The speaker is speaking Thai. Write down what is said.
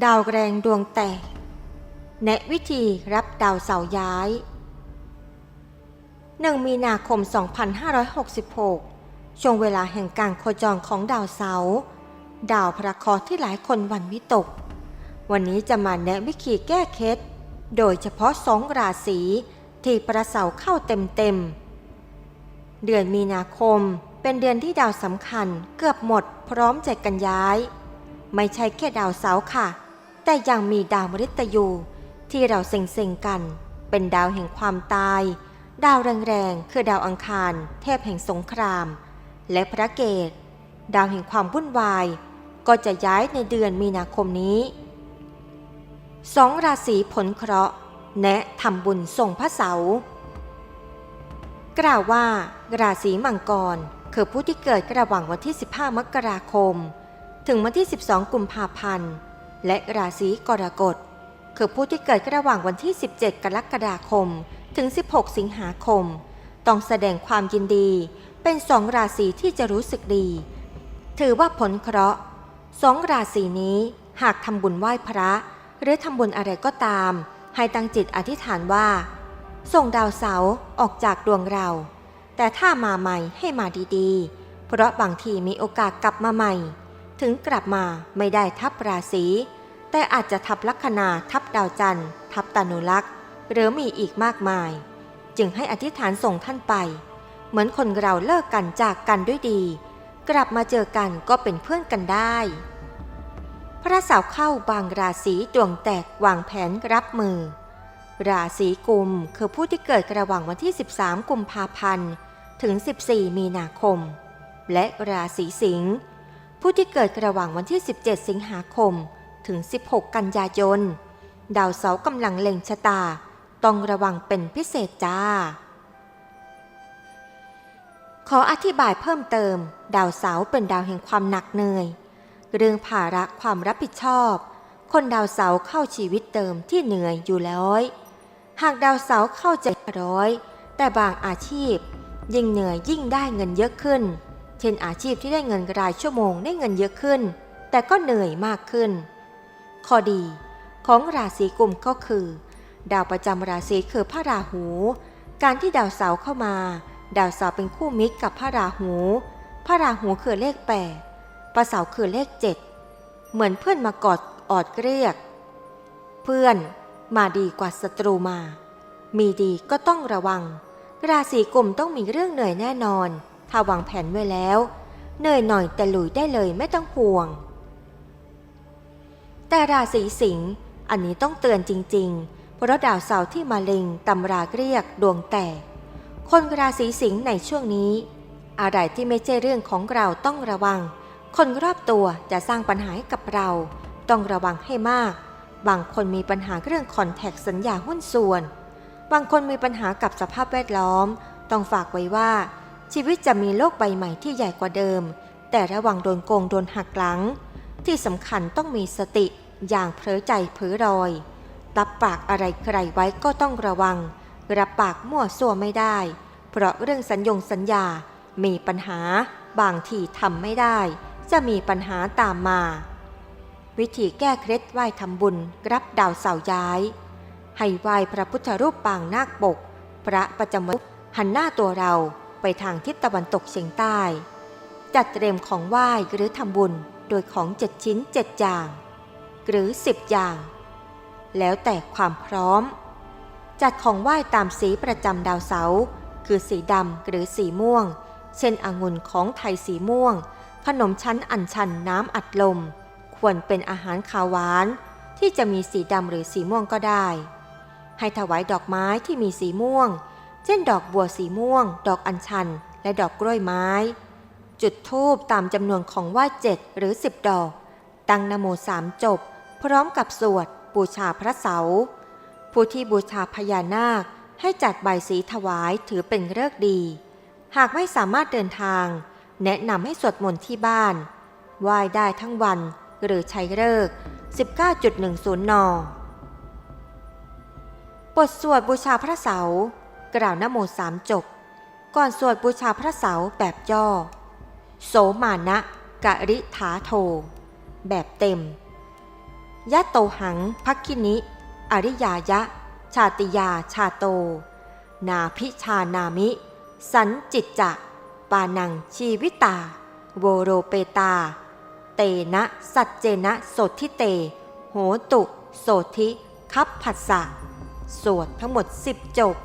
ดาวแรงดวงแตก แนะวิธีรับดาวเสาย้าย 1 มีนาคม 2566 ช่วงเวลาแห่งการโคจรของดาวเสาร์ดาวพระเคราะห์ที่หลายคนหวันวิตก วันนี้จะมาแนะวิธีแก้เคล็ด โดยเฉพาะสองราศีที่ประเสาเข้าเต็มๆ เดือนมีนาคมเป็นเดือนที่ดาวสำคัญเกือบหมดพร้อมใจกันย้าย ไม่ใช่แค่ดาวเสาร์ค่ะ แต่ยังมีดาวมฤตยูที่เราเซ็งๆกัน เป็นดาวแห่งความตาย ดาวแรงๆคือดาวอังคาร เทพแห่งสงคราม และพระเกตดาวแห่งความวุ่นวาย ก็จะย้ายในเดือนมีนาคมนี้สองราศีผลเคราะห์แนะทำบุญส่งพระเสาร์กล่าวว่า ราศีมังกร คือผู้ที่เกิดระหว่างวันที่ 15 มกราคม ถึงวันที่ 12 กุมภาพันธ์ และราศีกรกฎ คือผู้ที่เกิดระหว่างวันที่ 17 กรกฎาคม ถึง 16 สิงหาคม ต้องแสดงความยินดี เป็นสองราศีที่จะรู้สึกดี ถือว่าผลเคราะห์สองราศีนี้หากทำบุญไหว้พระ หรือทำบุญอะไรก็ตาม ให้ตั้งจิตอธิษฐานว่า ส่งดาวเสาร์ออกจากดวงเรา แต่ถ้ามาใหม่ให้มาดีๆ เพราะบางทีมีโอกาสกลับมาใหม่ ถึงกลับมาไม่ได้ทับราศี แต่อาจจะทับลัคนาทับดาวจันทร์ ทับตานุลักษ์หรือมีอีกมากมาย จึงให้อธิษฐานส่งท่านไป เหมือนคนเราเลิกกันจากกันด้วยดี กลับมาเจอกันก็เป็นเพื่อนกันได้ พระสาร์เข้าบางราศีดวงแตกวางแผนรับมือ ราศีกุมคือผู้ที่เกิดระหว่างวันที่ 13 กุมภาพันธ์ถึง 14 มีนาคม และราศีสิงห์ ผู้ที่เกิดระหว่างวันที่ 17 สิงหาคม ถึง 16 กันยายน ดาวเสาร์กำลังเล็งชะตา ต้องระวังเป็นพิเศษจ้า ขออธิบายเพิ่มเติม ดาวเสาร์เป็นดาวแห่งความหนักเหนื่อย เรื่องภาระความรับผิดชอบ คนดาวเสาร์เข้าชีวิตเติมที่เหนื่อยอยู่แล้วหากดาวเสาร์เข้าใจร้อย แต่บางอาชีพ ยิ่งเหนื่อยยิ่งได้เงินเยอะขึ้น เช่นอาชีพที่ได้เงินรายชั่วโมงได้เงินเยอะขึ้น แต่ก็เหนื่อยมากขึ้น ข้อดีของราศีกุมก็คือ ดาวประจำราศีคือพระราหู การที่ดาวเสาร์เข้ามา ดาวเสาร์เป็นคู่มิตรกับพระราหู พระราหูคือเลขแปดพระเสาร์คือเลขเจ็ดเหมือนเพื่อนมากอดออดเกลียก เพื่อนมาดีกว่าศัตรูมา มีดีก็ต้องระวัง ราศีกุมต้องมีเรื่องเหนื่อยแน่นอน ถ้าวางแผนไว้แล้วเหนื่อยหน่อยแต่ลุยได้เลยไม่ต้องห่วง แต่ราศีสิงห์อันนี้ต้องเตือนจริง ๆ เพราะดาวเสาร์ที่มาเล็งตำราเรียกดวงแตก คนราศีสิงห์ในช่วงนี้ อะไรที่ไม่ใช่เรื่องของเราต้องระวัง คนรอบตัวจะสร้างปัญหาให้กับเรา ต้องระวังให้มาก บางคนมีปัญหาเรื่องคอนแทคสัญญาหุ้นส่วน บางคนมีปัญหากับสภาพแวดล้อม ต้องฝากไว้ว่า ชีวิตจะมีโลกใบใหม่ที่ใหญ่กว่าเดิม แต่ระวังโดนโกงโดนหักหลัง ที่สำคัญต้องมีสติอย่างเผลอใจเผลอรอย รับปากอะไรใครไว้ก็ต้องระวัง รับปากมั่วซั่วไม่ได้ เพราะเรื่องสัญญงสัญญา มีปัญหา บางทีทำไม่ได้ จะมีปัญหาตามมา วิธีแก้เคล็ดไหว้ทำบุญ รับดาวเสาร์ย้าย ให้ไหว้พระพุทธรูปปางนาคปก พระประจำวันหันหน้าตัวเรา ไปทางทิศตะวันตกเฉียงใต้ จัดเตรียมของไหว้หรือทำบุญโดยของเจ็ดชิ้นเจ็ดอย่าง หรือสิบอย่าง แล้วแต่ความพร้อม จัดของไหว้ตามสีประจำดาวเสาคือสีดำหรือสีม่วง เช่นองุ่นของไทยสีม่วง ขนมชั้นอัญชันน้ำอัดลม ควรเป็นอาหารขาวหวาน ที่จะมีสีดำหรือสีม่วงก็ได้ ให้ถวายดอกไม้ที่มีสีม่วง เช่นดอกบัวสีม่วง ดอกอัญชัน และดอกกล้วยไม้ จุดธูปตามจำนวนของไหว้เจ็ดหรือสิบดอก ตั้งนโมสามจบ พร้อมกับสวด บูชาพระเสา ผู้ที่บูชาพญานาคให้จัดใบสีถวายถือเป็นเลิกษ์ดี หากไม่สามารถเดินทาง แนะนำให้สวดมนต์ที่บ้านไหว้ได้ทั้งวันหรือใช้เลิก19.10 น บทสวดบูชาพระเสา กล่าวนโมสามจบ ก่อนสวดบูชาพระเสาแบบย่อ โสมานะกะริถาโท แบบเต็มยะโตหังพักคินิ อริยายะ ชาติยาชาโต นาพิชานามิ สันจิตจะ ปานังชีวิตา โวโรเปตา เตนะสัจเจนะโสทิเต โหตุโสธิคับผัสสะ สวดทั้งหมดสิบจบ